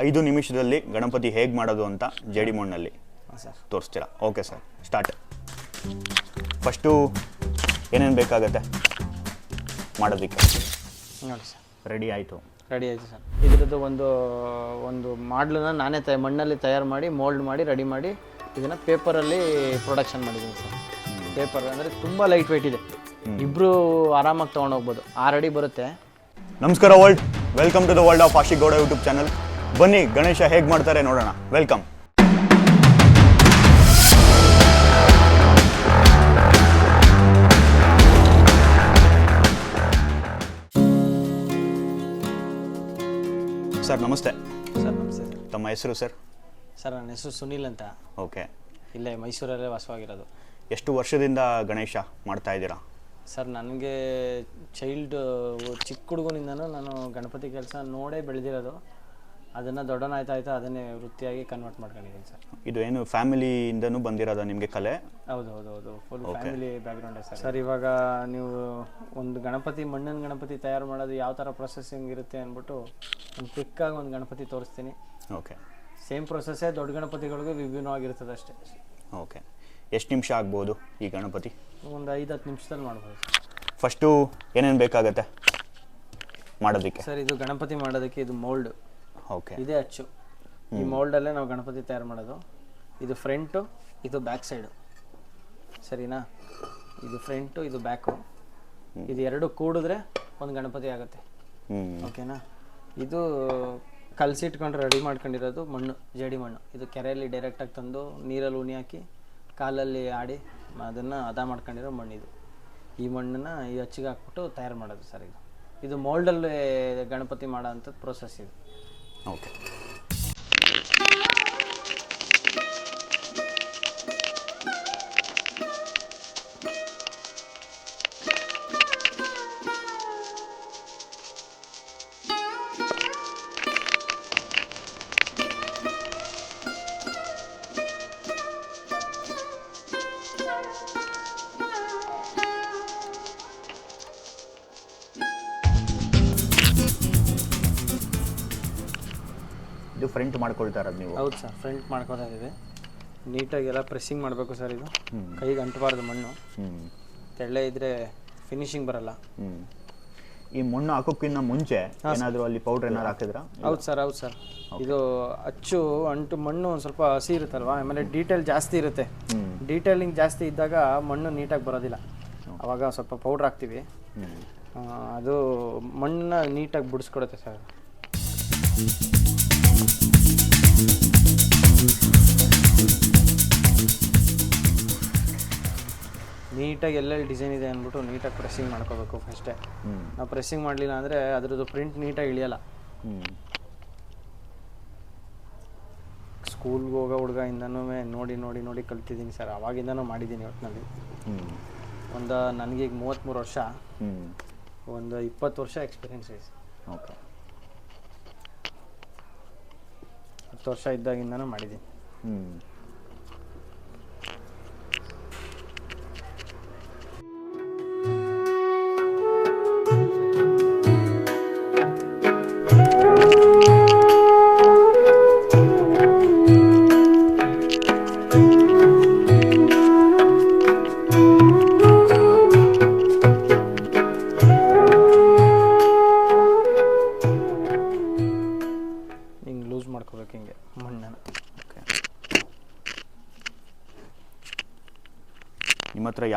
ಐದು ನಿಮಿಷದಲ್ಲಿ ಗಣಪತಿ ಹೇಗೆ ಮಾಡೋದು ಅಂತ ಜೇಡಿ ಮಣ್ಣಲ್ಲಿ ಹಾಂ ಸರ್. ತೋರಿಸ್ತೀರಾ? ಓಕೆ ಸರ್ ಸ್ಟಾರ್ಟ್ ಫಸ್ಟು ಏನೇನು ಬೇಕಾಗತ್ತೆ ಮಾಡೋದಕ್ಕೆ? ನೋಡಿ ಸರ್. ರೆಡಿ ಆಯಿತು. ರೆಡಿ ಆಯಿತು ಸರ್. ಇದರದ್ದು ಒಂದು ಒಂದು ಮಾಡ್ಲನ್ನ ನಾನೇ ತಯ ಮಣ್ಣಲ್ಲಿ ತಯಾರು ಮಾಡಿ ಮೋಲ್ಡ್ ಮಾಡಿ ರೆಡಿ ಮಾಡಿ ಇದನ್ನು ಪೇಪರಲ್ಲಿ ಪ್ರೊಡಕ್ಷನ್ ಮಾಡಿದ್ದೀನಿ ಸರ್. ಪೇಪರ್ ಅಂದರೆ ತುಂಬ ಲೈಟ್ ವೆಯ್ಟ್ ಇದೆ ಇಬ್ಬರು ಆರಾಮಾಗಿ ತೊಗೊಂಡೋಗ್ಬೋದು ಆರು ಅಡಿ ಬರುತ್ತೆ. ನಮಸ್ಕಾರ world welcome to the world of Ashi Gowda YouTube channel ಬನ್ನಿ ಗಣೇಶ ಹೇಗೆ ಮಾಡ್ತಾರೆ ನೋಡೋಣ. ವೆಲ್ಕಮ್ ಸರ್ ನಮಸ್ತೆ. ಸರ್ ನಮಸ್ತೆ. ಸರ್ ತಮ್ಮ ಹೆಸರು ಸರ್ ಸರ್ ನನ್ನ ಹೆಸರು ಸುನಿಲ್ ಅಂತ. ಓಕೆ ಇಲ್ಲೇ ಮೈಸೂರಲ್ಲೇ ವಾಸವಾಗಿರೋದು. ಎಷ್ಟು ವರ್ಷದಿಂದ ಗಣೇಶ ಮಾಡ್ತಾ ಇದ್ದೀರಾ? ಸರ್ ನನಗೆ ಚೈಲ್ಡ್ ಚಿಕ್ಕ ಹುಡುಗನಿಂದನೂ ನಾನು ಗಣಪತಿ ಕೆಲಸ ನೋಡೇ ಬೆಳೆದಿರೋದು. ಅದನ್ನು ದೊಡ್ಡನಾಯ್ತಾ ಆಯ್ತಾ ಅದನ್ನೇ ವೃತ್ತಿಯಾಗಿ ಕನ್ವರ್ಟ್ ಮಾಡ್ಕೊಂಡಿದ್ದೀನಿ ಸರ್. ಇದು ಏನು ಫ್ಯಾಮಿಲಿಯಿಂದನೂ ಬಂದಿರೋದ ನಿಮಗೆ ಕಲೆ? ಹೌದು ಹೌದು ಹೌದು full family background sir. Sir ಇವಾಗ ನೀವು ಒಂದು ಗಣಪತಿ ಮಣ್ಣಿನ ಗಣಪತಿ ತಯಾರು ಮಾಡೋದು ಯಾವ ಥರ ಪ್ರೊಸೆಸಿಂಗ್ ಇರುತ್ತೆ ಅಂದ್ಬಿಟ್ಟು ಒಂದು ಕ್ವಿಕ್ಕಾಗಿ ಒಂದು ಗಣಪತಿ ತೋರಿಸ್ತೀನಿ. ಓಕೆ ಸೇಮ್ ಪ್ರೊಸೆಸ್ಸೇ ದೊಡ್ಡ ಗಣಪತಿಗಳಿಗೂ ವಿಭಿನ್ನವಾಗಿರ್ತದೆ ಅಷ್ಟೇ. ಓಕೆ ಎಷ್ಟು ನಿಮಿಷ ಆಗ್ಬೋದು ಈ ಗಣಪತಿ? ಒಂದು ಐದು ಹತ್ತು ನಿಮಿಷದಲ್ಲಿ ಮಾಡ್ಬೋದು ಫಸ್ಟು ಏನೇನು ಬೇಕಾಗತ್ತೆ ಮಾಡೋದಕ್ಕೆ? ಸರ್ ಇದು ಗಣಪತಿ ಮಾಡೋದಕ್ಕೆ ಇದು ಮೋಲ್ಡ್ ಓಕೆ ಇದೇ ಅಚ್ಚು. ಈ ಮೋಲ್ಡಲ್ಲೇ ನಾವು ಗಣಪತಿ ತಯಾರು ಮಾಡೋದು. ಇದು ಫ್ರಂಟು ಇದು ಬ್ಯಾಕ್ ಸೈಡು. ಸರಿನಾ? ಇದು ಫ್ರಂಟು ಇದು ಬ್ಯಾಕು. ಇದು ಎರಡು ಕೂಡಿದ್ರೆ ಒಂದು ಗಣಪತಿ ಆಗುತ್ತೆ. ಓಕೆನಾ? ಇದು ಕಲಸಿಟ್ಕೊಂಡು ರೆಡಿ ಮಾಡ್ಕೊಂಡಿರೋದು ಮಣ್ಣು ಜೇಡಿ ಮಣ್ಣು. ಇದು ಕೆರೆಯಲ್ಲಿ ಡೈರೆಕ್ಟಾಗಿ ತಂದು ನೀರಲ್ಲಿ ಉಣಿ ಹಾಕಿ ಕಾಲಲ್ಲಿ ಆಡಿ ಅದನ್ನು ಅದ ಮಾಡ್ಕೊಂಡಿರೋ ಮಣ್ಣು ಇದು. ಈ ಮಣ್ಣನ್ನು ಈ ಅಚ್ಚಿಗೆ ಹಾಕ್ಬಿಟ್ಟು ತಯಾರು ಮಾಡೋದು ಸರ್ ಇದು. ಇದು ಮೋಲ್ಡಲ್ಲಿ ಗಣಪತಿ ಮಾಡೋ ಅಂಥದ್ದು ಪ್ರೊಸೆಸ್ ಇದು. ಓಕೆ ಫ್ರಂಟ್ ಮಾಡ್ಕೊಳ್ತಾ ಇರೋದು ನೀವು. ಹೌದು ಸರ್ ಫ್ರಂಟ್ ಮಾಡ್ಕೊಳ್ತಾ ಇದ್ದೀವಿ. ನೀಟಾಗಿ ಎಲ್ಲ ಪ್ರೆಸ್ಸಿಂಗ್ ಮಾಡಬೇಕು ಸರ್ ಇದು. ಕೈಗೆ ಅಂಟಬಾರ್ದು ಮಣ್ಣು. ಹ್ಞೂ ತೆಳ್ಳೆ ಇದ್ರೆ ಫಿನಿಶಿಂಗ್ ಬರಲ್ಲ. ಹ್ಞೂ ಈ ಮಣ್ಣು ಹಾಕೋಕ್ಕಿಂತ ಮುಂಚೆ ಏನಾದರೂ ಅಲ್ಲಿ ಪೌಡ್ರ್ ಏನಾದ್ರು ಹಾಕಿದ್ರಾ? ಹೌದು ಸರ್ ಹೌದು ಸರ್. ಇದು ಅಚ್ಚು ಅಂಟು ಮಣ್ಣು ಒಂದು ಸ್ವಲ್ಪ ಹಸಿ ಇರುತ್ತಲ್ವಾ? ಆಮೇಲೆ ಡೀಟೇಲ್ ಜಾಸ್ತಿ ಇರುತ್ತೆ. ಡೀಟೇಲಿಂಗ್ ಜಾಸ್ತಿ ಇದ್ದಾಗ ಮಣ್ಣು ನೀಟಾಗಿ ಬರೋದಿಲ್ಲ. ಅವಾಗ ಸ್ವಲ್ಪ ಪೌಡ್ರ್ ಹಾಕ್ತೀವಿ. ಅದು ಮಣ್ಣನ್ನ ನೀಟಾಗಿ ಬಿಡಿಸ್ಕೊಡುತ್ತೆ ಸರ್. ನೀಟಾಗಿ ಎಲ್ಲೆಲ್ಲಿ ಡಿಸೈನ್ ಇದೆ ಅಂದ್ಬಿಟ್ಟು ನೀಟಾಗಿ ಪ್ರೆಸ್ಸಿಂಗ್ ಮಾಡ್ಕೋಬೇಕು ಫಸ್ಟೇ ನಾವು ಪ್ರೆಸ್ಸಿಂಗ್ ಮಾಡಲಿಲ್ಲ ಅಂದರೆ ಅದರದ್ದು ಪ್ರಿಂಟ್ ನೀಟಾಗಿ ಇಳಿಯಲ್ಲ. ಸ್ಕೂಲ್ಗೆ ಹೋಗೋ ಹುಡುಗಯಿಂದನೂ ನೋಡಿ ನೋಡಿ ನೋಡಿ ಕಲ್ತಿದ್ದೀನಿ ಸರ್ ಅವಾಗಿಂದನೂ ಮಾಡಿದ್ದೀನಿ ಒಟ್ಟಿನಲ್ಲಿ ಒಂದು ನನಗೀಗ ಮೂವತ್ತ್ಮೂರು ವರ್ಷ. ಒಂದು ಇಪ್ಪತ್ತು ವರ್ಷ ಎಕ್ಸ್ಪೀರಿಯನ್ಸ್ ಇದೆ ಓಕೆ ಹತ್ತು ವರ್ಷ ಇದ್ದಾಗಿಂದನೂ ಮಾಡಿದ್ದೀನಿ. ಹ್ಞೂ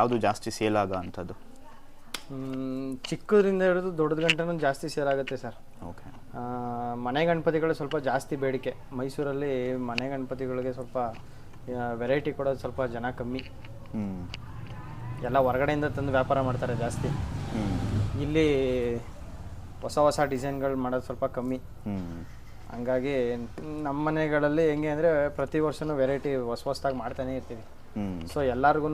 ಯಾವುದು ಜಾಸ್ತಿ ಸೇಲ್ ಆಗೋ ಅಂಥದ್ದು? ಚಿಕ್ಕದ್ರಿಂದ ಹಿಡಿದು ದೊಡ್ಡದ ಗಂಟನೂ ಜಾಸ್ತಿ ಸೇಲ್ ಆಗುತ್ತೆ ಸರ್. ಓಕೆ. ಮನೆ ಗಣಪತಿಗಳು ಸ್ವಲ್ಪ ಜಾಸ್ತಿ ಬೇಡಿಕೆ. ಮೈಸೂರಲ್ಲಿ ಮನೆ ಗಣಪತಿಗಳಿಗೆ ಸ್ವಲ್ಪ ವೆರೈಟಿ ಕೊಡೋದು ಸ್ವಲ್ಪ ಜನ ಕಮ್ಮಿ. ಎಲ್ಲ ಹೊರಗಡೆಯಿಂದ ತಂದು ವ್ಯಾಪಾರ ಮಾಡ್ತಾರೆ ಜಾಸ್ತಿ. ಇಲ್ಲಿ ಹೊಸ ಹೊಸ ಡಿಸೈನ್ಗಳು ಮಾಡೋದು ಸ್ವಲ್ಪ ಕಮ್ಮಿ. ಹಂಗಾಗಿ ನಮ್ಮ ಮನೆಗಳಲ್ಲಿ ಹೆಂಗೆ ಅಂದರೆ ಪ್ರತಿ ವರ್ಷವೂ ವೆರೈಟಿ ಹೊಸ ಹೊಸದಾಗಿ ಮಾಡ್ತಾನೆ ಇರ್ತೀವಿ. ಸೊ ಎಲ್ಲರಿಗೂ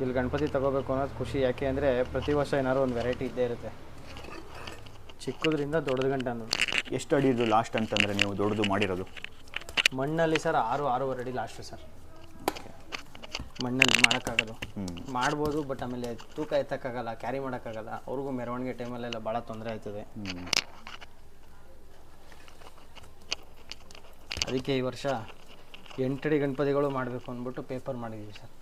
ಇಲ್ಲಿ ಗಣಪತಿ ತಗೋಬೇಕು ಅನ್ನೋದು ಖುಷಿ. ಯಾಕೆ ಅಂದರೆ ಪ್ರತಿ ವರ್ಷ ಏನಾದ್ರು ಒಂದು ವೆರೈಟಿ ಇದ್ದೇ ಇರುತ್ತೆ. ಚಿಕ್ಕದ್ರಿಂದ ದೊಡ್ಡದು ಗಂಟೆ ಅನ್ನೋದು. ಎಷ್ಟು ಅಡಿದು ಲಾಸ್ಟ್ ಅಂತಂದರೆ ನೀವು ದೊಡ್ಡದು ಮಾಡಿರೋದು? ಮಣ್ಣಲ್ಲಿ ಸರ್ ಆರು ಆರೂವರೆ ಅಡಿ ಲಾಸ್ಟು ಸರ್. ಮಣ್ಣಲ್ಲಿ ಮಾಡೋಕ್ಕಾಗೋದು. ಮಾಡ್ಬೋದು ಬಟ್ ಆಮೇಲೆ ತೂಕ ಎತ್ತಕ್ಕಾಗಲ್ಲ ಕ್ಯಾರಿ ಮಾಡೋಕ್ಕಾಗಲ್ಲ. ಅವ್ರಿಗೂ ಮೆರವಣಿಗೆ ಟೈಮಲ್ಲೆಲ್ಲ ಭಾಳ ತೊಂದರೆ ಆಯ್ತದೆ. ಅದಕ್ಕೆ ಈ ವರ್ಷ ಎಂಟಡಿ ಗಣಪತಿಗಳು ಮಾಡಬೇಕು ಅಂದ್ಬಿಟ್ಟು ಪೇಪರ್ ಮಾಡಿದ್ದೀವಿ ಸರ್.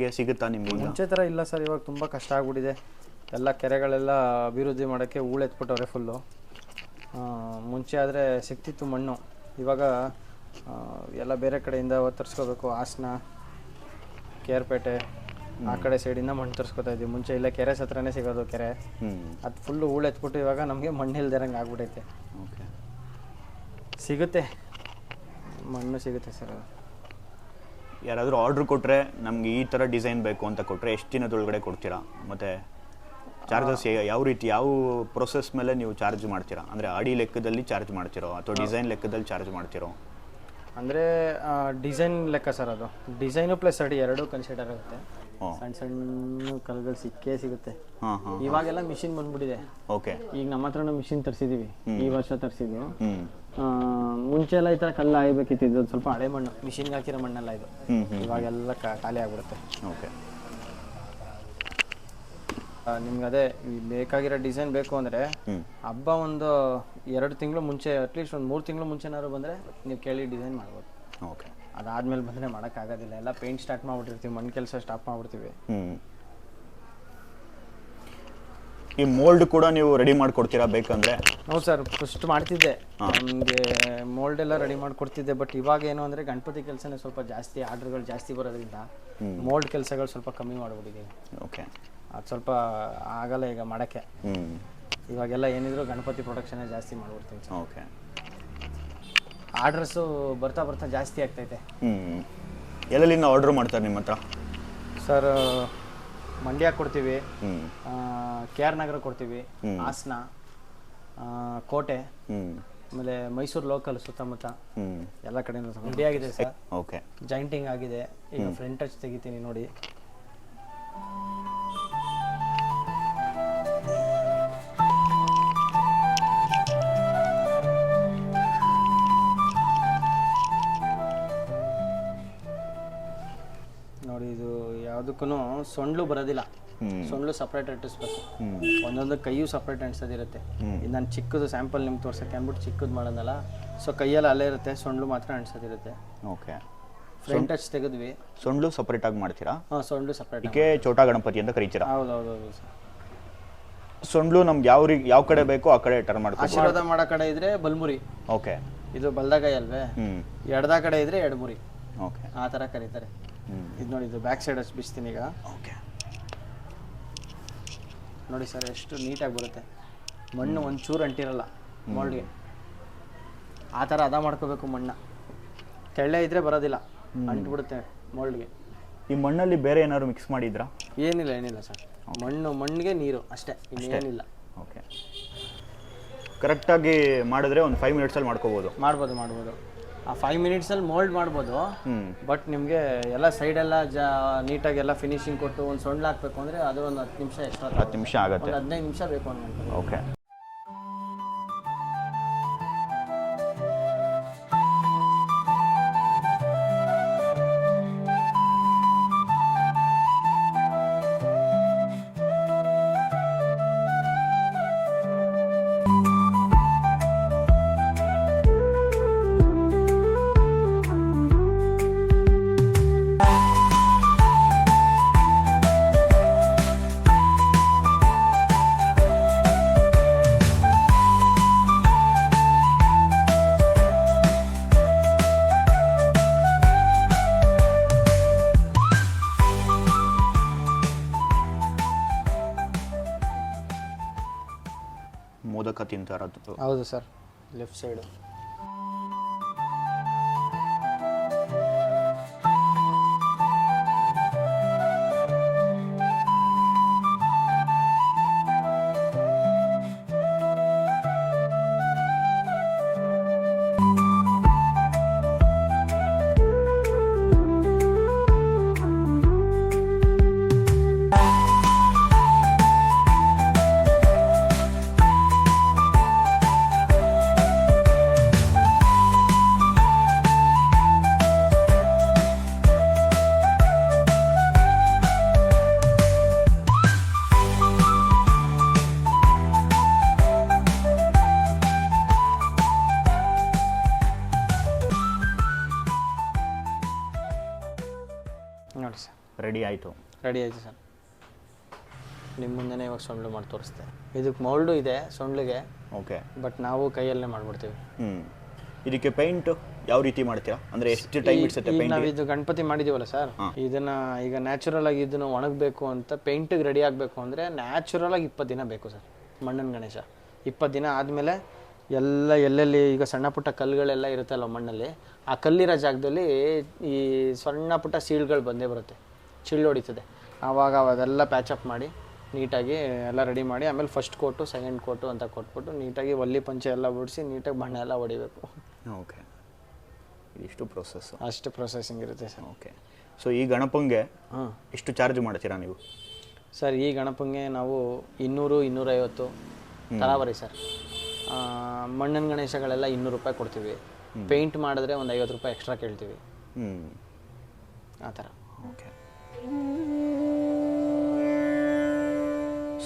ಮೊನ್ನೆ ಸಿಗುತ್ತಾ ನಿಮ್ಗೆ ಮುಂಚೆ ಥರ ಇಲ್ಲ ಸರ್ ಇವಾಗ ತುಂಬ ಕಷ್ಟ ಆಗ್ಬಿಟ್ಟಿದೆ. ಎಲ್ಲ ಕೆರೆಗಳೆಲ್ಲ ಅಭಿವೃದ್ಧಿ ಮಾಡೋಕ್ಕೆ ಹೂಳೆತ್ಬಿಟ್ಟವ್ರೆ ಫುಲ್ಲು ಮುಂಚೆ ಆದರೆ ಸಿಕ್ತಿತ್ತು ಮಣ್ಣು. ಇವಾಗ ಆ, ಎಲ್ಲ ಬೇರೆ ಕಡೆಯಿಂದ ತರಿಸ್ಕೋಬೇಕು ಹಾಸನ ಕೇರ್ಪೇಟೆ ಆ ಕಡೆ ಸೈಡಿಂದ ಮಣ್ಣು ತರಿಸ್ಕೊತಾ ಇದ್ವಿ ಮುಂಚೆ ಇಲ್ಲ ಕೆರೆ ಹತ್ರನೇ ಸಿಗೋದು ಕೆರೆ. ಅದು ಫುಲ್ಲು ಹೂಳೆತ್ಬಿಟ್ಟು ಇವಾಗ ನಮಗೆ ಮಣ್ಣು ಇಲ್ದಿರಂಗೆ ಆಗ್ಬಿಟ್ಟೈತೆ ಓಕೆ. ಸಿಗುತ್ತೆ. ಮಣ್ಣು ಸಿಗುತ್ತೆ ಸರ್ ಅದು. ಯಾರಾದರೂ ಆರ್ಡ್ರ್ ಕೊಟ್ಟರೆ ನಮಗೆ ಈ ಥರ ಡಿಸೈನ್ ಬೇಕು ಅಂತ ಕೊಟ್ಟರೆ ಎಷ್ಟು ದಿನದೊಳಗಡೆ ಕೊಡ್ತೀರಾ? ಮತ್ತು ಚಾರ್ಜಸ್ ಯಾವ ರೀತಿ ಯಾವ ಪ್ರೊಸೆಸ್ ಮೇಲೆ ನೀವು ಚಾರ್ಜ್ ಮಾಡ್ತೀರಾ? ಅಂದರೆ ಅಡಿ ಲೆಕ್ಕದಲ್ಲಿ ಚಾರ್ಜ್ ಮಾಡ್ತಿರೋ ಅಥವಾ ಡಿಸೈನ್ ಲೆಕ್ಕದಲ್ಲಿ ಚಾರ್ಜ್ ಮಾಡ್ತಿರೋ? ಅಂದರೆ ಡಿಸೈನ್ ಲೆಕ್ಕ ಸರ್ ಅದು. ಡಿಸೈನು ಪ್ಲಸ್ ಅಡಿ ಎರಡೂ ಕನ್ಸಿಡರ್ ಆಗುತ್ತೆ. ಸಣ್ಣ ಸಣ್ಣ ಕಲ್ಗಳು ಸಿಕ್ಕೇ ಸಿಗುತ್ತೆ. ಇವಾಗೆಲ್ಲ ಮಿಷಿನ್ ಬಂದ್ಬಿಟ್ಟಿದೆ. ಓಕೆ ಈಗ ನಮ್ಮ ಹತ್ರನೂ ಮಿಷಿನ್ ತರಿಸಿದೀವಿ. ಈ ವರ್ಷ ತರಿಸಿದ್ದು ಹ್ಞೂ ಮುಂಚೆ ಎಲ್ಲ ಈ ಥರ ಕಲ್ಲು ಆಗಬೇಕಿತ್ತು ಇದು ಸ್ವಲ್ಪ ಹಳೆ ಮಣ್ಣು ಮಿಷಿನ್ಗೆ ಹಾಕಿರೋ ಮಣ್ಣೆಲ್ಲ ಇದು. ಇವಾಗೆಲ್ಲ ಖಾಲಿ ಆಗ್ಬಿಡುತ್ತೆ. ಓಕೆ. ನಿಮ್ಗೆ ಅದೇ ಬೇಕಾಗಿರೋ ಡಿಸೈನ್ ಬೇಕು ಅಂದ್ರೆ ಹಬ್ಬ ಒಂದು ಎರಡು ತಿಂಗಳು ಮುಂಚೆ ಅಟ್ಲೀಸ್ಟ್ ಒಂದು ಮೂರು ತಿಂಗಳು ಮುಂಚೆನಾದ್ರು ಬಂದ್ರೆ ನೀವು ಕೇಳಿ ಡಿಸೈನ್ ಮಾಡ್ಬೋದು. ಓಕೆ. ಅದಾದ್ಮೇಲೆ ಬಂದ್ರೆ ಮಾಡೋಕ್ಕಾಗೋದಿಲ್ಲ. ಎಲ್ಲ ಪೇಂಟ್ ಸ್ಟಾರ್ಟ್ ಮಾಡ್ಬಿಟ್ಟಿರ್ತೀವಿ ಮಣ್ಣು ಕೆಲಸ ಸ್ಟಾಪ್ ಮಾಡ್ಬಿಡ್ತೀವಿ. ಈ ಮೋಲ್ಡ್ ಕೂಡ ನೀವು ರೆಡಿ ಮಾಡ್ಕೊಡ್ತೀರಾ ಬೇಕಂದ್ರೆ? ಹೌದು ಸರ್ ಫಸ್ಟ್ ಮಾಡ್ತಿದ್ದೆ. ನಮಗೆ ಮೋಲ್ಡ್ ಎಲ್ಲ ರೆಡಿ ಮಾಡ್ಕೊಡ್ತಿದ್ದೆ ಬಟ್ ಇವಾಗ ಏನು ಅಂದರೆ ಗಣಪತಿ ಕೆಲಸನೇ ಸ್ವಲ್ಪ ಜಾಸ್ತಿ ಆರ್ಡ್ರ್ಗಳು ಜಾಸ್ತಿ ಬರೋದ್ರಿಂದ ಮೋಲ್ಡ್ ಕೆಲಸಗಳು ಸ್ವಲ್ಪ ಕಮ್ಮಿ ಮಾಡಿಬಿಟ್ಟಿದ್ದೀವಿ ಓಕೆ. ಅದು ಸ್ವಲ್ಪ ಆಗಲ್ಲ ಈಗ ಮಾಡೋಕ್ಕೆ. ಇವಾಗೆಲ್ಲ ಏನಿದ್ರು ಗಣಪತಿ ಪ್ರೊಡಕ್ಷನ್ನೇ ಜಾಸ್ತಿ ಮಾಡ್ಬಿಡ್ತೀವಿ ಸರ್. ಓಕೆ. ಆರ್ಡ್ರಸ್ಸು ಬರ್ತಾ ಬರ್ತಾ ಜಾಸ್ತಿ ಆಗ್ತೈತೆ. ಎಲ್ಲೆಲ್ಲಿಂದ ಆರ್ಡ್ರ್ ಮಾಡ್ತಾರೆ ನಿಮ್ಮ ಹತ್ರ ಸರ್ ಮಂಡ್ಯ ಕೊಡ್ತೀವಿ ಕೆ ಆರ್ ನಗರ ಕೊಡ್ತೀವಿ ಹಾಸನ ಆ, ಕೋಟೆ ಆಮೇಲೆ ಮೈಸೂರು ಲೋಕಲ್ ಸುತ್ತಮುತ್ತ ಎಲ್ಲ ಕಡೆನೂ ರೆಡಿ ಆಗಿದೆ ಸರ್. ಓಕೆ ಜಾಯಿಂಟಿಂಗ್ ಆಗಿದೆ. ಈಗ ಫ್ರಂಟ್ ಟಚ್ ತೆಗಿತೀನಿ ನೋಡಿ. ಯಾವುದಕ್ಕೂ ಸೊಂಡ್ಲು ಬರೋದಿಲ್ಲ. ಸೊಂಡ್ಲು ಸಪ್ರೇಟ್ ಅಂಟಿಸ್ಬೇಕು. ಒಂದೊಂದು ಕೈಯು ಸಪ್ರೇಟ್ ಅಂಟಿಸೋದಿರುತ್ತೆ. ಇದು ನಾನು ಚಿಕ್ಕದು ಸ್ಯಾಂಪಲ್ ನಿಮ್ಗೆ ತೋರ್ಸಕ್ಕೆ ಅಂದ್ಬಿಟ್ಟು ಚಿಕ್ಕದು ಮಾಡೋದಲ್ಲ. ಸೊ ಕೈಯಲ್ಲಿ ಅಲ್ಲೇ ಇರುತ್ತೆ ಸೊಂಡ್ಲು ಮಾತ್ರ ಅಂಟಿಸೋದಿರುತ್ತೆ. ಓಕೆ. ಫ್ರಂಟ್ ಟಚ್ ತೆಗೆದ್ವಿ. ಸೊಂಡ್ಲು ಸಪ್ರೇಟಾಗಿ ಮಾಡ್ತೀರಾ? ಹಾಂ ಸೊಂಡ್ಲು ಸಪ್ರೇಟ್ ಇದಕ್ಕೆ ಚೋಟಾ ಗಣಪತಿ ಅಂತ ಕರೀತೀರಾ? ಹೌದು ಹೌದು ಹೌದು ಸರ್. ಸೊಂಡ್ಲು ನಮ್ಗೆ ಯಾವ ಯಾವ ಕಡೆ ಬೇಕೋ ಆ ಕಡೆ ಟರ್ನ್ ಮಾಡ್ಕೊ ಆಶೀರ್ವಾದ ಮಾಡೋ ಕಡೆ ಇದ್ರೆ ಬಲ್ಮುರಿ. ಓಕೆ. ಇದು ಬಲ್ದಾಗ ಅಲ್ವೇ? ಹ್ಞೂ ಎಡದ ಕಡೆ ಇದ್ರೆ ಎಡಮುರಿ. ಓಕೆ. ಆ ಥರ ಕರೀತಾರೆ. ಇದು ನೋಡಿ ಇದು ಬ್ಯಾಕ್ ಸೈಡ್ ಅಷ್ಟು ಬಿಸ್ತೀನಿ ಈಗ. ಓಕೆ ನೋಡಿ ಸರ್ ಎಷ್ಟು ನೀಟಾಗಿ ಬರುತ್ತೆ. ಮಣ್ಣು ಒಂಚೂರು ಅಂಟಿರಲ್ಲ ಮೋಲ್ಡ್ಗೆ ಆ ಥರ ಅದ ಮಾಡ್ಕೋಬೇಕು ಮಣ್ಣ. ತೆಳ್ಳೆ ಇದ್ರೆ ಬರೋದಿಲ್ಲ ಅಂಟ್ಬಿಡುತ್ತೆ ಮೋಲ್ಡ್ಗೆ ಈ ಮಣ್ಣಲ್ಲಿ ಬೇರೆ ಏನಾದ್ರು ಮಿಕ್ಸ್ ಮಾಡಿದ್ರಾ? ಏನಿಲ್ಲ ಏನಿಲ್ಲ ಸರ್. ಮಣ್ಣು ಮಣ್ಣಿಗೆ ನೀರು ಅಷ್ಟೇ ಇನ್ನೇನಿಲ್ಲ. ಓಕೆ ಕರೆಕ್ಟಾಗಿ ಮಾಡಿದ್ರೆ ಒಂದು ಫೈವ್ ಮಿನಿಟ್ಸಲ್ಲಿ ಮಾಡ್ಕೋಬೋದು. ಮಾಡ್ಬೋದು ಮಾಡ್ಬೋದು. ಫೈವ್ ಮಿನಿಟ್ಸಲ್ಲಿ ಮೋಲ್ಡ್ ಮಾಡ್ಬೋದು. ಬಟ್ ನಿಮಗೆ ಎಲ್ಲ ಸೈಡೆಲ್ಲ ಜಾ ನೀಟಾಗಿ ಎಲ್ಲ ಫಿನಿಶಿಂಗ್ ಕೊಟ್ಟು ಒಂದು ಸೊಂಡ್ಲು ಹಾಕ್ಬೇಕು ಅಂದರೆ ಅದು ಒಂದು ಹತ್ತು ನಿಮಿಷ ಎಕ್ಸ್ಟ್ರಾ ಹತ್ತು ನಿಮಿಷ ಆಗುತ್ತೆ. ಹದಿನೈದು ನಿಮಿಷ ಬೇಕು ಅಂತ ಓಕೆ ತಿಂತಾರದು ಹೌದು ಸರ್ ಆಯಿತು. ರೆಡಿ ಆಯಿತು ಸರ್. ನಿಮ್ಮ ಮುಂದೆನೇ ಇವಾಗ ಸೊಂಡ್ಲು ಮಾಡಿ ತೋರಿಸ್ತೆ. ಇದಕ್ಕೆ ಮೌಲ್ಡು ಇದೆ ಸೊಂಡ್ಲಿಗೆ ಓಕೆ. ಬಟ್ ನಾವು ಕೈಯಲ್ಲೇ ಮಾಡಿಬಿಡ್ತೀವಿ. ಹ್ಞೂ ಇದಕ್ಕೆ ಪೇಂಟ್ ಯಾವ ರೀತಿ ಮಾಡ್ತೀರಾ? ಅಂದರೆ ಎಷ್ಟು ಟೈಮ್ ಇಡ್ಸುತ್ತೆ ಈಗ ಪೇಂಟ್ ನಾವು ಇದು ಗಣಪತಿ ಮಾಡಿದೀವಲ್ಲ ಸರ್ ಇದನ್ನ ಈಗ ನ್ಯಾಚುರಲ್ ಆಗಿ ಇದನ್ನ ಒಣಗಬೇಕು ಅಂತ ಪೇಂಟಿಗೆ ರೆಡಿ ಆಗಬೇಕು ಅಂದರೆ ನ್ಯಾಚುರಲ್ ಆಗಿ ಇಪ್ಪತ್ತು ದಿನ ಬೇಕು ಸರ್ ಮಣ್ಣಿನ ಗಣೇಶ. ಇಪ್ಪತ್ತು ದಿನ ಆದಮೇಲೆ ಎಲ್ಲ ಎಲ್ಲೆಲ್ಲಿ ಈಗ ಸಣ್ಣ ಪುಟ್ಟ ಕಲ್ಲುಗಳೆಲ್ಲ ಇರುತ್ತಲ್ಲ ಮಣ್ಣಲ್ಲಿ ಆ ಕಲ್ಲಿರೋ ಜಾಗದಲ್ಲಿ ಈ ಸಣ್ಣ ಪುಟ್ಟ ಸೀಳ್ಗಳು ಬಂದೇ ಬರುತ್ತೆ. ಚಿಳ್ಳು ಹೊಡಿತದೆ. ಆವಾಗ ಅದೆಲ್ಲ ಪ್ಯಾಚಪ್ ಮಾಡಿ ನೀಟಾಗಿ ಎಲ್ಲ ರೆಡಿ ಮಾಡಿ ಆಮೇಲೆ ಫಸ್ಟ್ ಕೋಟು ಸೆಕೆಂಡ್ ಕೋಟು ಅಂತ ಕೊಟ್ಬಿಟ್ಟು ನೀಟಾಗಿ ಒಲ್ಲಿ ಪಂಚೆ ಎಲ್ಲ ಬಿಡಿಸಿ ನೀಟಾಗಿ ಬಣ್ಣ ಎಲ್ಲ ಹೊಡಿಬೇಕು. ಓಕೆ. ಇಷ್ಟು ಪ್ರೊಸೆಸ್ ಅಷ್ಟು ಪ್ರೊಸೆಸಿಂಗ್ ಇರುತ್ತೆ ಸರ್. ಓಕೆ. ಸೊ ಈ ಗಣಪಂಗೆ ಹಾಂ. ಇಷ್ಟು ಚಾರ್ಜ್ ಮಾಡ್ತೀರಾ ನೀವು? ಸರ್ ಈ ಗಣಪಂಗೆ ನಾವು ಇನ್ನೂರು ಇನ್ನೂರೈವತ್ತು ತರಾವರಿ ಸರ್. ಮಣ್ಣಿನ ಗಣೇಶಗಳೆಲ್ಲ ಇನ್ನೂರು ರೂಪಾಯಿ ಕೊಡ್ತೀವಿ. ಪೇಂಟ್ ಮಾಡಿದ್ರೆ ಒಂದು ಐವತ್ತು ರೂಪಾಯಿ ಎಕ್ಸ್ಟ್ರಾ ಕೇಳ್ತೀವಿ. ಹ್ಞೂ ಆ ಥರ. ಓಕೆ.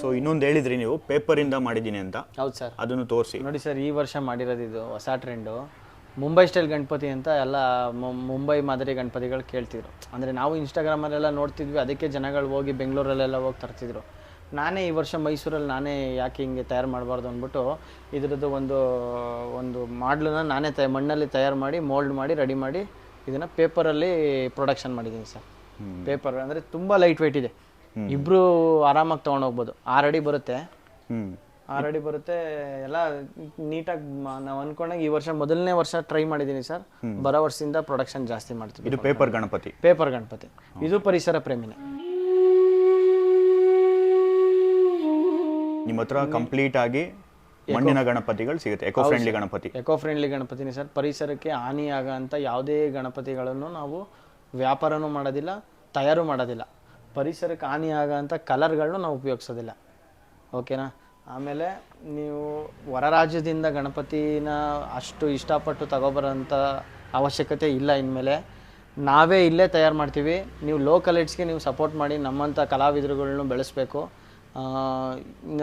ಸೊ ಇನ್ನೊಂದು ಹೇಳಿದ್ರಿ ನೀವು ಪೇಪರಿಂದ ಮಾಡಿದ್ದೀನಿ ಅಂತ. ಹೌದು ಸರ್. ಅದನ್ನು ತೋರಿಸಿ. ನೋಡಿ ಸರ್ ಈ ವರ್ಷ ಮಾಡಿರೋದು ಇದು ಹೊಸ ಟ್ರೆಂಡು ಮುಂಬೈ ಸ್ಟೈಲ್ ಗಣಪತಿ ಅಂತ ಎಲ್ಲ ಮು- ಮುಂಬೈ ಮಾದರಿ ಗಣಪತಿಗಳು ಕೇಳ್ತಿದ್ರು. ಅಂದರೆ ನಾವು ಇನ್ಸ್ಟಾಗ್ರಾಮಲ್ಲೆಲ್ಲ ನೋಡ್ತಿದ್ವಿ ಅದಕ್ಕೆ ಜನಗಳು ಹೋಗಿ ಬೆಂಗಳೂರಲ್ಲೆಲ್ಲ ಹೋಗಿ ತರ್ತಿದ್ರು. ನಾನೇ ಈ ವರ್ಷ ಮೈಸೂರಲ್ಲಿ ನಾನೇ ಯಾಕೆ ಹಿಂಗೆ ತಯಾರು ಮಾಡಬಾರ್ದು ಅಂದ್ಬಿಟ್ಟು ಇದರದ್ದು ಒಂದು ಒಂದು ಮಾಡ್ಲನ್ನ ನಾನೇ ತಯ ಮಣ್ಣಲ್ಲಿ ತಯಾರು ಮಾಡಿ ಮೋಲ್ಡ್ ಮಾಡಿ ರೆಡಿ ಮಾಡಿ ಇದನ್ನು ಪೇಪರಲ್ಲಿ ಪ್ರೊಡಕ್ಷನ್ ಮಾಡಿದ್ದೀನಿ ಸರ್. ಪೇಪರ್ ಅಂದರೆ ತುಂಬ ಲೈಟ್ ವೆಯ್ಟ್ ಇದೆ. ಇಬ್ರು ಆರಾಮಾಗಿ ತೊಗೊಂಡೋಗ್ಬೋದು ಆರು ಅಡಿ ಬರುತ್ತೆ. ಆರು ಅಡಿ ಬರುತ್ತೆ. ಎಲ್ಲ ನೀಟಾಗಿ ನಾವು ಅನ್ಕೊಂಡಾಗ ಈ ವರ್ಷ ಮೊದಲನೇ ವರ್ಷ ಟ್ರೈ ಮಾಡಿದ್ದೀನಿ ಸರ್. ಬರೋ ವರ್ಷದಿಂದ ಪ್ರೊಡಕ್ಷನ್ ಜಾಸ್ತಿ ಮಾಡ್ತೀವಿ ಇದು ಪೇಪರ್ ಗಣಪತಿ. ಪೇಪರ್ ಗಣಪತಿ. ಇದು ಪರಿಸರ ಪ್ರೇಮಿನೇ. ನಿಮ್ಮ ಹತ್ರ ಕಂಪ್ಲೀಟ್ ಆಗಿ ಮಣ್ಣಿನ ಗಣಪತಿಗಳು ಸಿಗುತ್ತೆ. Eco friendly Ganapati. Eco friendly ಗಣಪತಿನೇ sir. ಪರಿಸರಕ್ಕೆ ಹಾನಿ ಆಗಂತ ಯಾವುದೇ ಗಣಪತಿಗಳನ್ನು ನಾವು ವ್ಯಾಪಾರನೂ ಮಾಡೋದಿಲ್ಲ, ತಯಾರು ಮಾಡೋದಿಲ್ಲ. ಪರಿಸರಕ್ಕೆ ಹಾನಿ ಆಗಂತ ಕಲರ್ಗಳನ್ನೂ ನಾವು ಉಪಯೋಗಿಸೋದಿಲ್ಲ. ಓಕೆನಾ? ಆಮೇಲೆ ನೀವು ಹೊರ ರಾಜ್ಯದಿಂದ ಗಣಪತಿನ ಅಷ್ಟು ಇಷ್ಟಪಟ್ಟು ತಗೊಬರೋಂಥ ಅವಶ್ಯಕತೆ ಇಲ್ಲ ಇನ್ಮೇಲೆ. ನಾವೇ ಇಲ್ಲೇ ತಯಾರು ಮಾಡ್ತೀವಿ. ನೀವು ಲೋಕಲೈಟ್ಸ್ಗೆ ನೀವು ಸಪೋರ್ಟ್ ಮಾಡಿ ನಮ್ಮಂಥ ಕಲಾವಿದರುಗಳನ್ನು ಬೆಳೆಸಬೇಕು.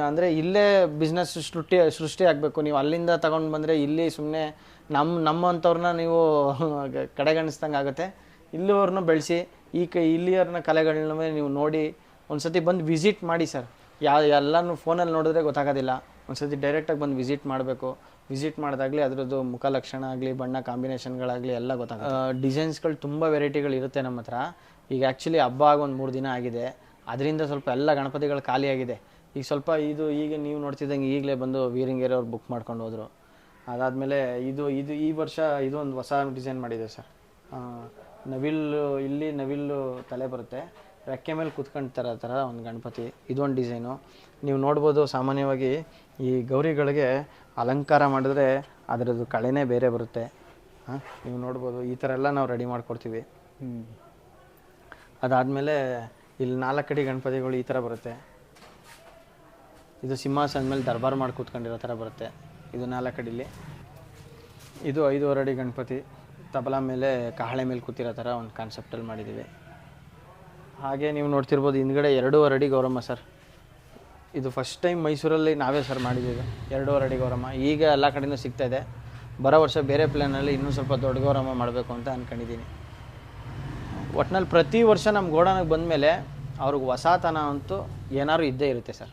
ಅಂದರೆ ಇಲ್ಲೇ ಬಿಸ್ನೆಸ್ ಸೃಷ್ಟಿ ಸೃಷ್ಟಿ ಆಗಬೇಕು. ನೀವು ಅಲ್ಲಿಂದ ತಗೊಂಡು ಬಂದರೆ ಇಲ್ಲಿ ಸುಮ್ಮನೆ ನಮ್ಮ ನಮ್ಮಂಥವ್ರನ್ನ ನೀವು ಕಡೆಗಣಿಸ್ದಂಗೆ ಆಗುತ್ತೆ ಇಲ್ಲಿಯವ್ರನ್ನ ಬೆಳೆಸಿ ಈ ಕ ಇಲ್ಲಿಯವ್ರನ್ನ ಕಲೆಗಳನ್ನ ನೀವು ನೋಡಿ ಒಂದ್ಸತಿ ಬಂದು ವಿಸಿಟ್ ಮಾಡಿ ಸರ್ ಯಾ ಎಲ್ಲನೂ ಫೋನಲ್ಲಿ ನೋಡಿದ್ರೆ ಗೊತ್ತಾಗೋದಿಲ್ಲ. ಒಂದ್ಸತಿ ಡೈರೆಕ್ಟಾಗಿ ಬಂದು ವಿಸಿಟ್ ಮಾಡಬೇಕು. ವಿಸಿಟ್ ಮಾಡಿದಾಗಲೇ ಅದರದ್ದು ಮುಖ ಲಕ್ಷಣ ಆಗಲಿ ಬಣ್ಣ ಕಾಂಬಿನೇಷನ್ಗಳಾಗಲಿ ಎಲ್ಲ ಗೊತ್ತಾಗುತ್ತೆ. ಡಿಸೈನ್ಸ್ಗಳು ತುಂಬ ವೆರೈಟಿಗಳು ಇರುತ್ತೆ ನಮ್ಮ ಹತ್ರ. ಈಗ ಆ್ಯಕ್ಚುಲಿ ಹಬ್ಬ ಆಗಿ ಒಂದು ಮೂರು ದಿನ ಆಗಿದೆ. ಅದರಿಂದ ಸ್ವಲ್ಪ ಎಲ್ಲ ಗಣಪತಿಗಳು ಖಾಲಿಯಾಗಿದೆ. ಈಗ ಸ್ವಲ್ಪ ಇದು ಈಗ ನೀವು ನೋಡ್ತಿದ್ದಂಗೆ ಈಗಲೇ ಬಂದು ವೀರಿಂಗೇರಿ ಅವ್ರು ಬುಕ್ ಮಾಡ್ಕೊಂಡು ಹೋದರು. ಅದಾದಮೇಲೆ ಇದು ಇದು ಈ ವರ್ಷ ಇದು ಒಂದು ಹೊಸ ಡಿಸೈನ್ ಮಾಡಿದೆ ಸರ್ ನವಿಲು ಇಲ್ಲಿ ನವಿಲು ತಲೆ ಬರುತ್ತೆ. ರೆಕ್ಕೆ ಮೇಲೆ ಕುತ್ಕೊಂಡ್ತಾರ ಥರ ಒಂದು ಗಣಪತಿ. ಇದೊಂದು ಡಿಸೈನು. ನೀವು ನೋಡ್ಬೋದು ಸಾಮಾನ್ಯವಾಗಿ ಈ ಗೌರಿಗಳಿಗೆ ಅಲಂಕಾರ ಮಾಡಿದ್ರೆ ಅದರದ್ದು ಕಳೆನೇ ಬೇರೆ ಬರುತ್ತೆ. ಹಾಂ? ನೀವು ನೋಡ್ಬೋದು ಈ ಥರ ಎಲ್ಲ ನಾವು ರೆಡಿ ಮಾಡಿಕೊಡ್ತೀವಿ. ಅದಾದಮೇಲೆ ಇಲ್ಲಿ ನಾಲ್ಕಡಿ ಗಣಪತಿಗಳು ಈ ಥರ ಬರುತ್ತೆ. ಇದು ಸಿಂಹಾಸನ ಮೇಲೆ ದರ್ಬಾರ್ ಮಾಡಿ ಕೂತ್ಕೊಂಡಿರೋ ಥರ ಬರುತ್ತೆ. ಇದು ನಾಲ್ಕಡಿಲಿ. ಇದು ಐದೂವರೆ ಅಡಿ ಗಣಪತಿ. ತಬಲಾ ಮೇಲೆ ಕಹಳೆ ಮೇಲೆ ಕೂತಿರೋ ಥರ ಒಂದು ಕಾನ್ಸೆಪ್ಟಲ್ಲಿ ಮಾಡಿದ್ದೀವಿ. ಹಾಗೆ ನೀವು ನೋಡ್ತಿರ್ಬೋದು ಹಿಂದ್ಗಡೆ ಎರಡೂವರೆ ಅಡಿ ಗೌರಮ್ಮ ಸರ್. ಇದು ಫಸ್ಟ್ ಟೈಮ್ ಮೈಸೂರಲ್ಲಿ ನಾವೇ ಸರ್ ಮಾಡಿದ್ದೀವಿ. ಎರಡೂವರೆ ಅಡಿ ಗೌರಮ್ಮ. ಈಗ ಎಲ್ಲ ಕಡೆಯೂ ಸಿಗ್ತಾ ಇದೆ. ಬರೋ ವರ್ಷ ಬೇರೆ ಪ್ಲ್ಯಾನಲ್ಲಿ ಇನ್ನೂ ಸ್ವಲ್ಪ ದೊಡ್ಡ ಗೌರಮ್ಮ ಮಾಡಬೇಕು ಅಂತ ಅಂದ್ಕೊಂಡಿದ್ದೀನಿ ಒಟ್ನಲ್ಲಿ ಪ್ರತಿ ವರ್ಷ ನಮ್ಮ ಗೋಡಾನಿಗೆ ಬಂದಮೇಲೆ ಅವ್ರಿಗೆ ಹೊಸತನ ಅಂತೂ ಏನಾದ್ರು ಇದ್ದೇ ಇರುತ್ತೆ ಸರ್.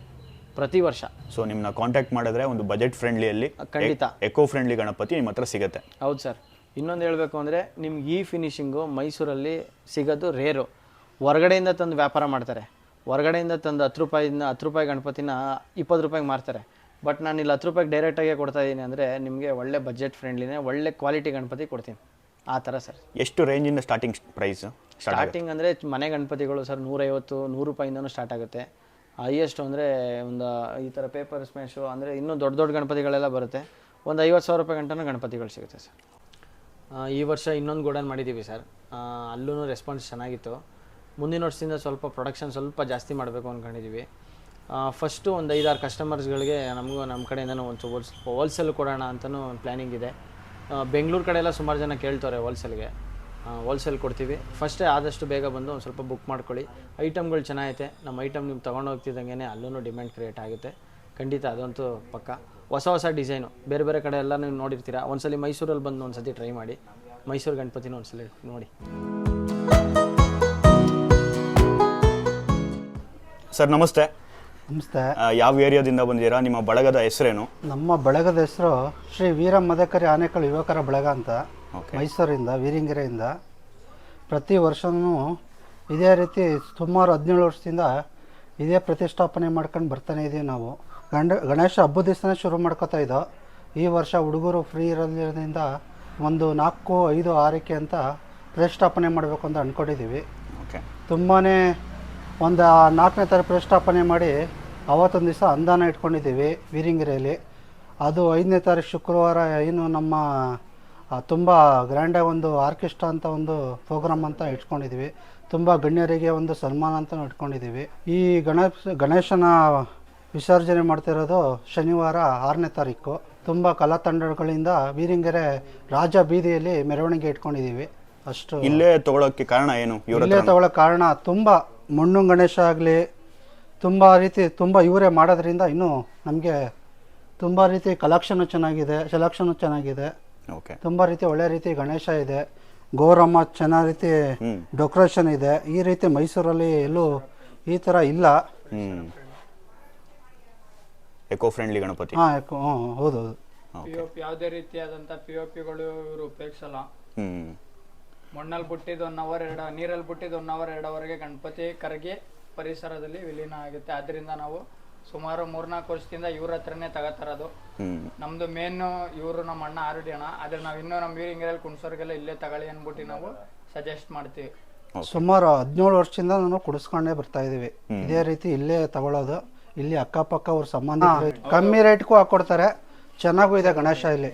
ಪ್ರತಿ ವರ್ಷ. ಸೊ ನಿಮ್ಮನ್ನ ಕಾಂಟ್ಯಾಕ್ಟ್ ಮಾಡಿದ್ರೆ ಒಂದು ಬಜೆಟ್ ಫ್ರೆಂಡ್ಲಿಯಲ್ಲಿ ಖಂಡಿತ. ಎಕೋ ಫ್ರೆಂಡ್ಲಿ ಗಣಪತಿ ನಿಮ್ಮ ಹತ್ರ ಸಿಗುತ್ತೆ. ಹೌದು ಸರ್. ಇನ್ನೊಂದು ಹೇಳಬೇಕು ಅಂದರೆ ನಿಮ್ಗೆ ಈ ಫಿನಿಷಿಂಗು ಮೈಸೂರಲ್ಲಿ ಸಿಗೋದು ರೇರು ಹೊರಗಡೆಯಿಂದ ತಂದು ವ್ಯಾಪಾರ ಮಾಡ್ತಾರೆ. ಹೊರಗಡೆಯಿಂದ ತಂದು ಹತ್ತು ರೂಪಾಯಿಂದ ಹತ್ತು ರೂಪಾಯಿ ಗಣಪತಿನ ಇಪ್ಪತ್ತು ರೂಪಾಯಿಗೆ ಮಾರ್ತಾರೆ. ಬಟ್ ನಾನು ಇಲ್ಲಿ ಹತ್ತು ರೂಪಾಯಿಗೆ ಡೈರೆಕ್ಟಾಗೆ ಕೊಡ್ತಾ ಇದ್ದೀನಿ ಅಂದರೆ ನಿಮಗೆ ಒಳ್ಳೆ ಬಜೆಟ್ ಫ್ರೆಂಡ್ಲಿನೇ ಒಳ್ಳೆ ಕ್ವಾಲಿಟಿ ಗಣಪತಿ ಕೊಡ್ತೀನಿ. ಆ ಥರ ಸರ್ ಎಷ್ಟು ರೇಂಜಿಂದ ಸ್ಟಾರ್ಟಿಂಗ್ ಪ್ರೈಸ್ ಸ್ಟಾರ್ಟಿಂಗ್ ಅಂದರೆ ಮನೆ ಗಣಪತಿಗಳು ಸರ್ ನೂರೈವತ್ತು ನೂರು ರೂಪಾಯಿಂದನೂ ಸ್ಟಾರ್ಟ್ ಆಗುತ್ತೆ. ಹೈಯೆಸ್ಟ್ ಅಂದರೆ ಒಂದು ಈ ಥರ ಪೇಪರ್ ಸ್ಮ್ಯಾಶು ಅಂದರೆ ಇನ್ನೂ ದೊಡ್ಡ ದೊಡ್ಡ ಗಣಪತಿಗಳೆಲ್ಲ ಬರುತ್ತೆ. ಒಂದು ಐವತ್ತು ಸಾವಿರ ರೂಪಾಯಿ ಗಂಟನೂ ಗಣಪತಿಗಳು ಸಿಗುತ್ತೆ ಸರ್ ಈ ವರ್ಷ ಇನ್ನೊಂದು ಗೋಡನ್ ಮಾಡಿದ್ದೀವಿ ಸರ್ ಅಲ್ಲೂ ರೆಸ್ಪಾನ್ಸ್ ಚೆನ್ನಾಗಿತ್ತು. ಮುಂದಿನ ವರ್ಷದಿಂದ ಸ್ವಲ್ಪ ಪ್ರೊಡಕ್ಷನ್ ಸ್ವಲ್ಪ ಜಾಸ್ತಿ ಮಾಡಬೇಕು ಅಂದ್ಕೊಂಡಿದ್ದೀವಿ ಫಸ್ಟು ಒಂದು ಐದಾರು ಕಸ್ಟಮರ್ಸ್ಗಳಿಗೆ ನಮಗೂ ನಮ್ಮ ಕಡೆಯಿಂದನೂ ಒಂದು ಸ್ವಲ್ಪ ಹೋಲ್ಸೇಲ್ ಕೊಡೋಣ ಅಂತಲೂ ಒಂದು ಪ್ಲ್ಯಾನಿಂಗ್ ಇದೆ. ಬೆಂಗಳೂರು ಕಡೆ ಎಲ್ಲ ಸುಮಾರು ಜನ ಕೇಳ್ತಾರೆ ಹೋಲ್ಸೇಲ್ಗೆ ಹೋಲ್ಸೇಲ್ ಕೊಡ್ತೀವಿ. ಫಸ್ಟೇ ಆದಷ್ಟು ಬೇಗ ಬಂದು ಒಂದು ಸ್ವಲ್ಪ ಬುಕ್ ಮಾಡ್ಕೊಳ್ಳಿ. ಐಟಮ್ಗಳು ಚೆನ್ನಾಗೈತೆ. ನಮ್ಮ ಐಟಮ್ ನೀವು ತೊಗೊಂಡು ಹೋಗ್ತಿದ್ದಂಗೆ ಅಲ್ಲೂ ಡಿಮ್ಯಾಂಡ್ ಕ್ರಿಯೇಟ್ ಆಗುತ್ತೆ. ಖಂಡಿತ ಅದಂತೂ ಪಕ್ಕ. ಹೊಸ ಹೊಸ ಡಿಸೈನು ಬೇರೆ ಬೇರೆ ಕಡೆ ಎಲ್ಲ ನೀವು ನೋಡಿರ್ತೀರಾ. ಒಂದ್ಸಲಿ ಮೈಸೂರಲ್ಲಿ ಬಂದು ಒಂದ್ಸತಿ ಟ್ರೈ ಮಾಡಿ. ಮೈಸೂರು ಗಣಪತಿನ ಒಂದ್ಸಲಿ ನೋಡಿ. ಸರ್ ನಮಸ್ತೆ. ನಮಸ್ತೆ. ಆ, ಯಾವ ಏರಿಯಾದಿಂದ ಬಂದಿದ್ದೀರಾ? ನಿಮ್ಮ ಬಳಗದ ಹೆಸರೇನು? ನಮ್ಮ ಬಳಗದ ಹೆಸರು ಶ್ರೀ ವೀರ ಮದಕರಿ ಆನೆಕಲ್ ಯುವಕರ ಬಳಗ ಅಂತ. ಓಕೆ. ಮೈಸೂರಿಂದ ವೀರಿಂಗಿರೆಯಿಂದ. ಪ್ರತಿ ವರ್ಷವೂ ಇದೇ ರೀತಿ ಸುಮಾರು ಹದಿನೇಳು ವರ್ಷದಿಂದ ಇದೇ ಪ್ರತಿಷ್ಠಾಪನೆ ಮಾಡ್ಕೊಂಡು ಬರ್ತಾನೆ ಇದ್ದೀವಿ ನಾವು. ಗಂಡ ಗಣೇಶ ಹಬ್ಬದ ದಿವಸನೇ ಶುರು ಮಾಡ್ಕೋತಾ ಇದ್ದೋ. ಈ ವರ್ಷ ಹುಡುಗರು ಫ್ರೀ ಇರೋದ್ರಿಂದ ಒಂದು ನಾಲ್ಕು ಐದು ಆರೈಕೆ ಅಂತ ಪ್ರತಿಷ್ಠಾಪನೆ ಮಾಡಬೇಕು ಅಂತ ಅಂದ್ಕೊಂಡಿದ್ದೀವಿ ಓಕೆ ತುಂಬಾ ಒಂದು ನಾಲ್ಕನೇ ಥರ ಪ್ರತಿಷ್ಠಾಪನೆ ಮಾಡಿ ಅವತ್ತೊಂದು ದಿವಸ ಅಂದಾನ ಇಟ್ಕೊಂಡಿದ್ದೀವಿ ವೀರಿಂಗಿರೆಯಲ್ಲಿ. ಅದು ಐದನೇ ತಾರೀಕು ಶುಕ್ರವಾರ ಏನು ನಮ್ಮ ತುಂಬ ಗ್ರ್ಯಾಂಡಾಗಿ ಒಂದು ಆರ್ಕೆಸ್ಟ್ರಾ ಅಂತ ಒಂದು ಪ್ರೋಗ್ರಾಮ್ ಅಂತ ಇಟ್ಕೊಂಡಿದ್ದೀವಿ ತುಂಬ ಗಣ್ಯರಿಗೆ ಒಂದು ಸನ್ಮಾನ ಅಂತ ಇಟ್ಕೊಂಡಿದ್ದೀವಿ ಈ ಗಣೇಶ ಗಣೇಶನ ವಿಸರ್ಜನೆ ಮಾಡ್ತಿರೋದು ಶನಿವಾರ ಆರನೇ ತಾರೀಕು. ತುಂಬ ಕಲಾ ತಂಡಗಳಿಂದ ವೀರಿಂಗೆರೆ ರಾಜ ಬೀದಿಯಲ್ಲಿ ಮೆರವಣಿಗೆ ಇಟ್ಕೊಂಡಿದ್ದೀವಿ. ಅಷ್ಟು ಇಲ್ಲೇ ತಗೊಳಕ್ಕೆ ಕಾರಣ ಏನು ಇವ್ರ ಇಲ್ಲೇ ತಗೊಳ್ಳೋ ಕಾರಣ ತುಂಬ ಮಣ್ಣು ಗಣೇಶ ಆಗಲಿ ತುಂಬ ರೀತಿ ತುಂಬ ಇವರೇ ಮಾಡೋದ್ರಿಂದ ಇನ್ನೂ ನಮಗೆ ತುಂಬ ರೀತಿ ಕಲೆಕ್ಷನು ಚೆನ್ನಾಗಿದೆ ಸೆಲೆಕ್ಷನು ಚೆನ್ನಾಗಿದೆ. ಓಕೆ. ತುಂಬ ರೀತಿ ಒಳ್ಳೆ ರೀತಿ ಗಣೇಶ ಇದೆ. ಗೋರಮ್ಮ ಚೆನ್ನಾಗಿ ರೀತಿ ಹ್ಮ್. ಡೆಕೋರೇಷನ್ ಇದೆ. ಈ ರೀತಿ ಮೈಸೂರಲ್ಲಿ ಎಲ್ಲೂ ಈ ಥರ ಇಲ್ಲ. ಹ್ಮ್. Eco friendly Ganapati. ಹಾಂ ಹ್ಞೂ ಹೌದು ಹೌದು. ಪಿ ಓ ಪಿ ಯಾವುದೇ ರೀತಿಯಾದಂಥ ಪಿ ಒ ಪಿಗಳು ಇವರು ಉಪಯೋಗಿಸಲ್ಲ. ಹ್ಮ್. ಮಣ್ಣಲ್ಲಿ ಬಿಟ್ಟಿದ್ದು ಒನ್ ಅವರ್ ಎರಡು ನೀರಲ್ಲಿ ಬಿಟ್ಟಿದ್ದು ಒನ್ ಅವರ್ ಎರಡ್ ಅವರ್ಗೆ ಗಣಪತಿ ಕರಗಿ ಪರಿಸರದಲ್ಲಿ ವಿಲೀನ ಆಗುತ್ತೆ. ಅದರಿಂದ ನಾವು ಸುಮಾರು ಮೂರ್ನಾಲ್ಕು ವರ್ಷದಿಂದ ಇವ್ರ ಹತ್ರನೇ ತಗೋತಾರದು ಹ್ಮ್. ನಮ್ದು ಮೇನ್ ಇವರು ನಮ್ಮ ಅಣ್ಣ ಆರ್ ಡಿ ಅಣ್ಣ ಆದ್ರೆ ನಾವು ಇನ್ನೂ ನಮ್ಮ ಹಿಂಗಿರಲ್ಲಿ ಕುಣಸೋರ್ಗೆಲ್ಲ ಇಲ್ಲೇ ತಗೊಳ್ಳಿ ಅಂದ್ಬಿಟ್ಟು ನಾವು ಸಜೆಸ್ಟ್ ಮಾಡ್ತೀವಿ. ಸುಮಾರು ಹದಿನೇಳು ವರ್ಷದಿಂದ ನಾನು ಕುಡಿಸ್ಕೊಂಡೇ ಬರ್ತಾ ಇದೀವಿ ಇದೇ ರೀತಿ ಇಲ್ಲೇ ತಗೊಳ್ಳೋದು. ಇಲ್ಲಿ ಅಕ್ಕಪಕ್ಕ ಅವ್ರ ಸಂಬಂಧ ಕಮ್ಮಿ ರೇಟ್ಗೂ ಹಾಕೊಡ್ತಾರೆ. ಚೆನ್ನಾಗೂ ಇದೆ ಗಣೇಶ ಇಲ್ಲಿ.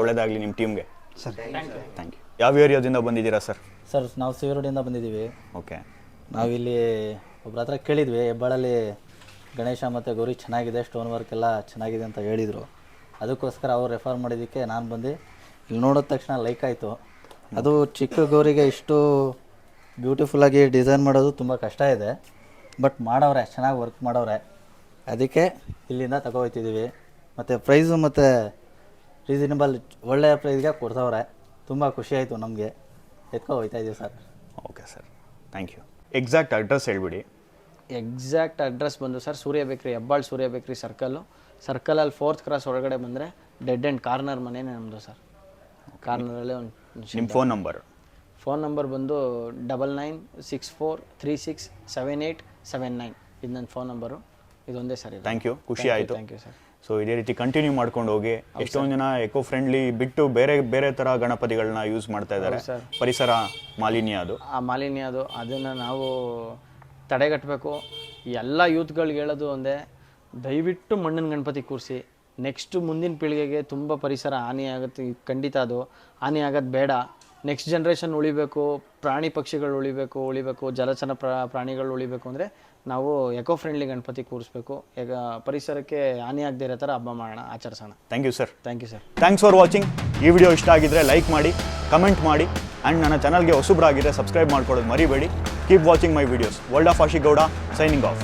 ಒಳ್ಳೇದಾಗ್ಲಿ ನಿಮ್ಮ ಟೀಮ್ಗೆ ಸರ್. ಥ್ಯಾಂಕ್ ಯು ಯಾವ ಏರಿಯಾದಿಂದ ಬಂದಿದ್ದೀರಾ ಸರ್ ಸರ್ ನಾವು ಸಿವಿರೋಡಿಂದ ಬಂದಿದ್ದೀವಿ. ಓಕೆ ನಾವಿಲ್ಲಿ ಒಬ್ಬರ ಹತ್ರ ಕೇಳಿದ್ವಿ ಹೆಬ್ಬಾಳಲ್ಲಿ ಗಣೇಶ ಮತ್ತು ಗೌರಿ ಚೆನ್ನಾಗಿದೆ ಸ್ಟೋನ್ ವರ್ಕ್ ಎಲ್ಲ ಚೆನ್ನಾಗಿದೆ ಅಂತ ಹೇಳಿದರು. ಅದಕ್ಕೋಸ್ಕರ ಅವ್ರು ರೆಫರ್ ಮಾಡಿದ್ದಕ್ಕೆ ನಾನು ಬಂದು. ಇಲ್ಲಿ ನೋಡಿದ ತಕ್ಷಣ ಲೈಕ್ ಆಯಿತು. ಅದು ಚಿಕ್ಕ ಗೌರಿಗೆ ಇಷ್ಟು ಬ್ಯೂಟಿಫುಲ್ಲಾಗಿ ಡಿಸೈನ್ ಮಾಡೋದು ತುಂಬ ಕಷ್ಟ ಇದೆ. ಬಟ್ ಮಾಡವ್ರೆ ಚೆನ್ನಾಗಿ ವರ್ಕ್ ಮಾಡವ್ರೆ. ಅದಕ್ಕೆ ಇಲ್ಲಿಂದ ತಗೋಯ್ತಿದ್ದೀವಿ ಮತ್ತು ಪ್ರೈಸು ಮತ್ತು ರೀಸನಬಲ್ ಒಳ್ಳೆಯ ಪ್ರೈಸ್ಗೆ ಕೊಡ್ತವ್ರೆ ತುಂಬ ಖುಷಿ ಆಯಿತು ನಮಗೆ. ಎತ್ಕೊ ಹೋಯ್ತಾ ಇದ್ದೀವಿ sir. Okay sir thank you exact address ಹೇಳ್ಬಿಡಿ. ಎಕ್ಸಾಕ್ಟ್ ಅಡ್ರೆಸ್ ಬಂದು ಸರ್ ಸೂರ್ಯ ಬೇಕ್ರಿ ಹೆಬ್ಬಾಳ್ ಸೂರ್ಯ ಬೇಕ್ರಿ ಸರ್ಕಲ್ಲು ಸರ್ಕಲಲ್ಲಿ ಫೋರ್ತ್ ಕ್ರಾಸ್ ಒಳಗಡೆ ಬಂದರೆ ಡೆಡ್ ಆ್ಯಂಡ್ ಕಾರ್ನರ್ ಮನೆನೇ ನಮ್ಮದು ಸರ್. ಕಾರ್ನರಲ್ಲೇ ಒಂದು ನಿಮ್ಮ ಫೋನ್ ನಂಬರ್ ಫೋನ್ ನಂಬರ್ ಬಂದು double nine six four three six seven eight seven nine. ಇದು ನನ್ನ ಫೋನ್ ನಂಬರು. ಇದೊಂದೇ ಸರಿ ಥ್ಯಾಂಕ್ ಯು ಖುಷಿ ಆಯಿತು. ಥ್ಯಾಂಕ್ ಯು ಸರ್ ಸೊ ಇದೇ ರೀತಿ ಕಂಟಿನ್ಯೂ ಮಾಡ್ಕೊಂಡು ಹೋಗಿ ಎಷ್ಟೊಂದು ಜನ ಎಕೋ ಫ್ರೆಂಡ್ಲಿ ಬಿಟ್ಟು ಬೇರೆ ಬೇರೆ ಥರ ಗಣಪತಿಗಳನ್ನ ಯೂಸ್ ಮಾಡ್ತಾ ಇದ್ದಾರೆ. ಪರಿಸರ ಮಾಲಿನ್ಯ ಅದು. ಆ ಮಾಲಿನ್ಯ ಅದು. ಅದನ್ನು ನಾವು ತಡೆಗಟ್ಟಬೇಕು. ಎಲ್ಲ ಯೂತ್ಗಳಿಗೆ ಹೇಳೋದು ಒಂದೇ ದಯವಿಟ್ಟು ಮಣ್ಣಿನ ಗಣಪತಿ ಕೂರಿಸಿ. ನೆಕ್ಸ್ಟ್ ಮುಂದಿನ ಪೀಳಿಗೆಗೆ ತುಂಬ ಪರಿಸರ ಹಾನಿ ಆಗುತ್ತೆ ಖಂಡಿತ ಅದು. ಹಾನಿ ಆಗೋದು ಬೇಡ. ನೆಕ್ಸ್ಟ್ ಜನ್ರೇಷನ್ ಉಳಿಬೇಕು ಪ್ರಾಣಿ ಪಕ್ಷಿಗಳು ಉಳಿಬೇಕು ಉಳಿಬೇಕು ಜಲಚರ ಪ್ರ ಪ್ರಾಣಿಗಳು ಉಳಿಬೇಕು ಅಂದರೆ ನಾವು ಎಕೋ ಫ್ರೆಂಡ್ಲಿ ಗಣಪತಿ ಕೂರಿಸ್ಬೇಕು. ಈಗ ಪರಿಸರಕ್ಕೆ ಹಾನಿ ಆಗದೇ ಇರೋ ಥರ ಹಬ್ಬ ಮಾಡೋಣ ಆಚರಿಸೋಣ. Thank you sir thank you sir thanks for watching ಈ ವಿಡಿಯೋ ಇಷ್ಟ ಆಗಿದ್ರೆ ಲೈಕ್ ಮಾಡಿ ಕಮೆಂಟ್ ಮಾಡಿ ಆ್ಯಂಡ್ ನನ್ನ ಚಾನಲ್ಗೆ ಹೊಸಬ್ರಾಗಿದ್ದರೆ ಸಬ್ಸ್ಕ್ರೈಬ್ ಮಾಡ್ಕೊಳ್ಳೋದು ಮರಿಬೇಡಿ. Keep watching my videos world of Ashi Gowda signing of